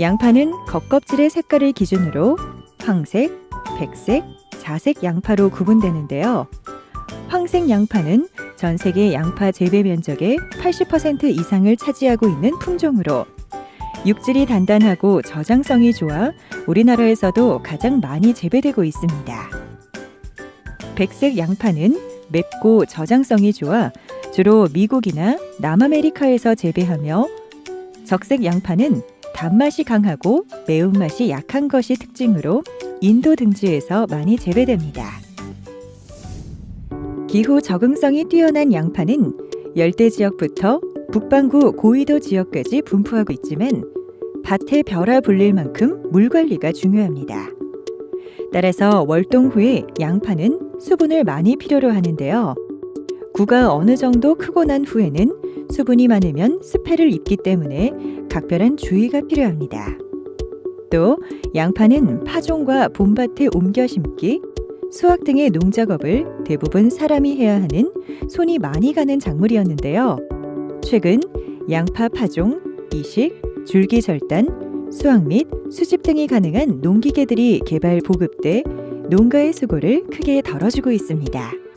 양파는 겉껍질의 색깔을 기준으로 황색, 백색, 자색 양파로 구분되는데요. 황색 양파는 전 세계 양파 재배 면적의 80% 이상을 차지하고 있는 품종으로 육질이 단단하고 저장성이 좋아 우리나라에서도 가장 많이 재배되고 있습니다. 백색 양파는 맵고 저장성이 좋아 주로 미국이나 남아메리카에서 재배하며 적색 양파는 단맛이 강하고 매운맛이 약한 것이 특징으로 인도 등지에서 많이 재배됩니다. 기후 적응성이 뛰어난 양파는 열대 지역부터 북반구 고위도 지역까지 분포하고 있지만 밭에 벼라 불릴 만큼 물 관리가 중요합니다. 따라서 월동 후에 양파는 수분을 많이 필요로 하는데요. 구가 어느 정도 크고 난 후에는 수분이 많으면 습해를 입기 때문에 각별한 주의가 필요합니다. 또 양파는 파종과 봄밭에 옮겨 심기, 수확 등의 농작업을 대부분 사람이 해야 하는 손이 많이 가는 작물이었는데요. 최근 양파 파종, 이식, 줄기 절단, 수확 및 수집 등이 가능한 농기계들이 개발 보급돼 농가의 수고를 크게 덜어주고 있습니다.